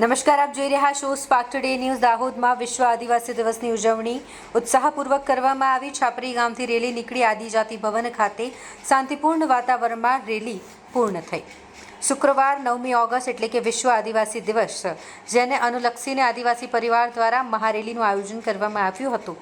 નમસ્કાર, આપ જોઈ રહ્યા છો સ્પાર્ક ટુડે ન્યૂઝ દાહોદમાં વિશ્વ આદિવાસી દિવસની ઉજવણી ઉત્સાહપૂર્વક કરવામાં આવી. છાપરી ગામથી રેલી નીકળી આદિજાતિ ભવન ખાતે શાંતિપૂર્ણ વાતાવરણમાં રેલી પૂર્ણ થઈ. શુક્રવાર નવમી ઓગસ્ટ એટલે કે વિશ્વ આદિવાસી દિવસ, જેને અનુલક્ષીને આદિવાસી પરિવાર દ્વારા મહારેલીનું આયોજન કરવામાં આવ્યું હતું.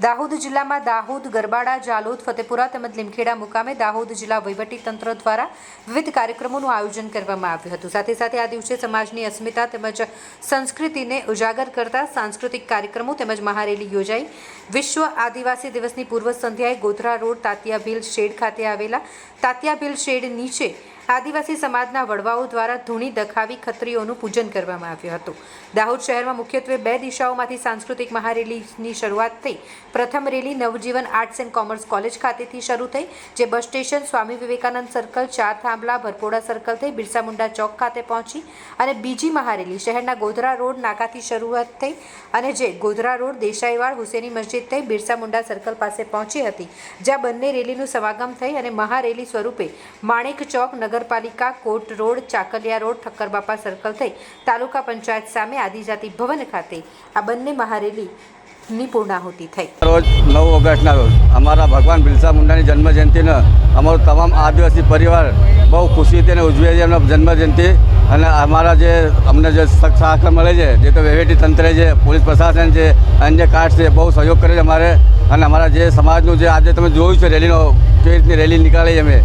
દાહોદ જિલ્લામાં દાહોદ, ગરબાડા, જાલોદ, ફતેપુરા તેમજ લીમખેડા મુકામે દાહોદ જિલ્લા તંત્ર દ્વારા વિવિધ કાર્યક્રમોનું આયોજન કરવામાં આવ્યું હતું. સાથે સાથે આ દિવસે સમાજની અસ્મિતા તેમજ સંસ્કૃતિને ઉજાગર કરતા સાંસ્કૃતિક કાર્યક્રમો તેમજ મહારેલી યોજાઈ. વિશ્વ આદિવાસી દિવસની પૂર્વ સંધ્યાએ ગોધરા રોડ તાતિયા ભીલ શેડ ખાતે આવેલા તાતિયા ભીલ શેડ નીચે આદિવાસી સમાજના વડવાઓ દ્વારા ધૂણી દખાવી ખત્રીઓનું પૂજન કરવામાં આવ્યું હતું. દાહોદ શહેરમાં મુખ્યત્વે બે દિશાઓમાંથી સાંસ્કૃતિક મહારેલીની શરૂઆત થઈ. પ્રથમ rally Navjivan arts and commerce college ખાતેથી શરૂ થઈ, જે bus station, Swami Vivekananda circle, ચાર થાંભલા, ભરપોડા સર્કલ થઈ બિરસા મુંડા ચોક ખાતે પહોંચી અને બીજી મહારેલી શહેરના ગોધરા રોડ નાકાથી શરૂઆત થઈ અને જે ગોધરા રોડ દેસાઈવાડ હુસેની મસ્જિદ થઈ બિરસા મુંડા સર્કલ પાસે પહોંચી હતી, જ્યાં બંને રેલીનું સમાગમ થઈ અને મહારેલી સ્વરૂપે માણેક ચોક નગરપાલિકા Kot road, Chakaliya road, Thakkarbapa circle થઈ તાલુકા પંચાયત સામે આદિજાતિ ભવન ખાતે આ બંને મહારેલીની પૂર્ણાહુતિ થઈ. રોજ નવ ઓગસ્ટના રોજ અમારા ભગવાન બિરસા મુંડાની જન્મજયંતિને અમારો તમામ આદિવાસી પરિવાર બહુ ખુશીથી અને ઉજવે છે એમના જન્મજયંતિ. અને અમારા જે અમને જે સહકાર મળે છે, જે તો વહીવટી તંત્ર છે, પોલીસ પ્રશાસન છે, અન્ય કાર્ડ છે, બહુ સહયોગ કરે છે અમારે. અને અમારા જે સમાજનું જે આજે તમે જોયું છે રેલીનો, કેવી રીતની રેલી નીકાળી અમે.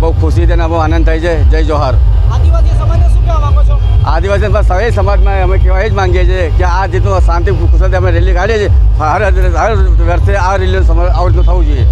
બહુ ખુશીથી અને બહુ આનંદ થાય છે. જય જોહાર. આદિવાસી બસ હવે સમાજમાં અમે કહેવા એ જ માંગીએ છીએ કે આ જેટલું શાંતિ ખુશાલથી અમે રેલી કાઢીએ છીએ. હર હર વર્ષે આ રેલીનું આવું થવું જોઈએ.